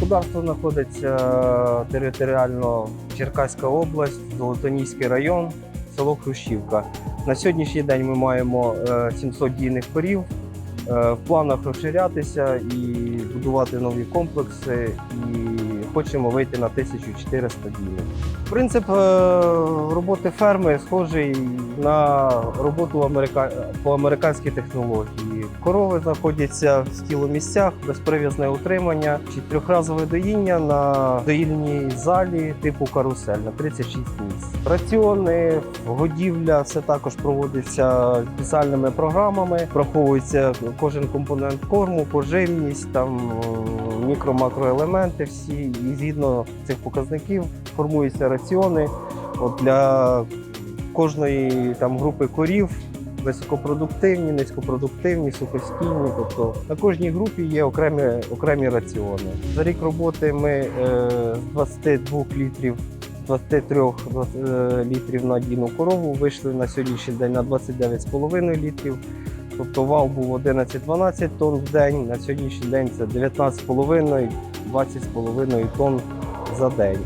Господарство знаходиться територіально Черкаська область, Золотоніський район, село Хрущівка. На сьогоднішній день ми маємо е, 700 дійних корів. Е, В планах розширятися і будувати нові комплекси. І хочемо вийти на 1400 дійних. Принцип е, роботи ферми схожий на роботу по американській технології. Корови знаходяться в стіломісцях, безприв'язне утримання чи трьохразове доїння на доїльній залі типу карусель на 36 місць. Раціони, годівля, все також проводиться спеціальними програмами. Враховується кожен компонент корму, поживність, там мікро-макроелементи всі. І згідно цих показників формуються раціони. От для кожної там групи корів високопродуктивні, низькопродуктивні, сухостійні. Тобто на кожній групі є окремі, окремі раціони. За рік роботи ми е, з 22 літрів. 23 е, літрів на дійну корову вийшли на сьогоднішній день на 29,5 літрів. Тобто вал був 11-12 тонн в день. На сьогоднішній день це 19,5 20,5 тонн за день.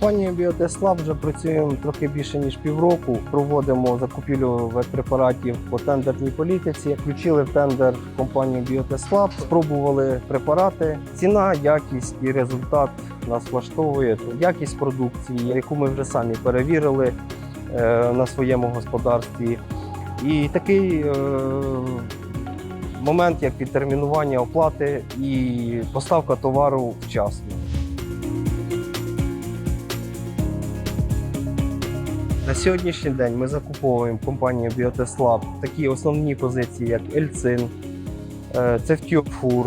Компанією Біотеслаб вже працюємо трохи більше ніж півроку. Проводимо закупівлю ветпрепаратів по тендерній політиці. Включили в тендер компанію Біотеслаб, спробували препарати. Ціна, якість і результат нас влаштовує. Якість продукції, яку ми вже самі перевірили е, на своєму господарстві. І такий е, момент, як відтермінування оплати і поставка товару вчасно. На сьогоднішній день ми закуповуємо компанію Biotest такі основні позиції, як Ельцин, Цефтіофур,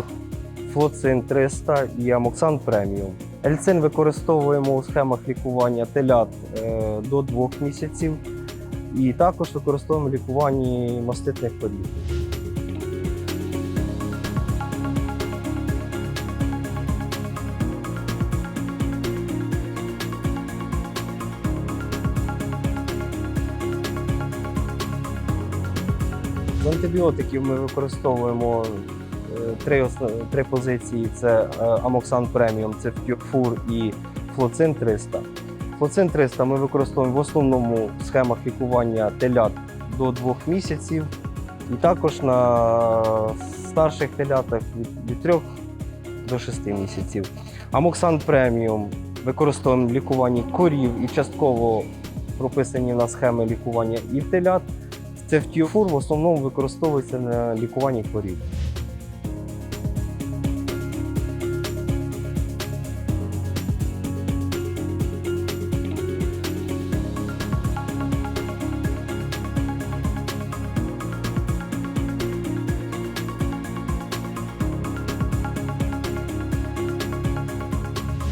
Флоцин 300 і Амоксан Преміум. Ельцин використовуємо у схемах лікування телят е, до 2 місяців і також використовуємо лікуванні маститних корів. З антибіотиків ми використовуємо е, три, основ... три позиції: це е, Амоксан Преміум, це Фур і Флоцин 300. Флоцин 300 ми використовуємо в основному в схемах лікування телят до 2 місяців, і також на старших телятах від 3 до 6 місяців. Амоксан Преміум використовуємо в лікуванні корів і частково прописані на схеми лікування і телят. Цефтіофур в основному використовується на лікуванні корів.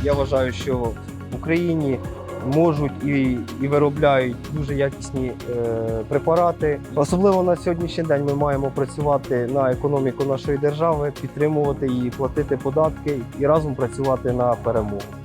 Я вважаю, що в Україні можуть і, і виробляють дуже якісні е, препарати. Особливо на сьогоднішній день ми маємо працювати на економіку нашої держави, підтримувати її, платити податки і разом працювати на перемогу.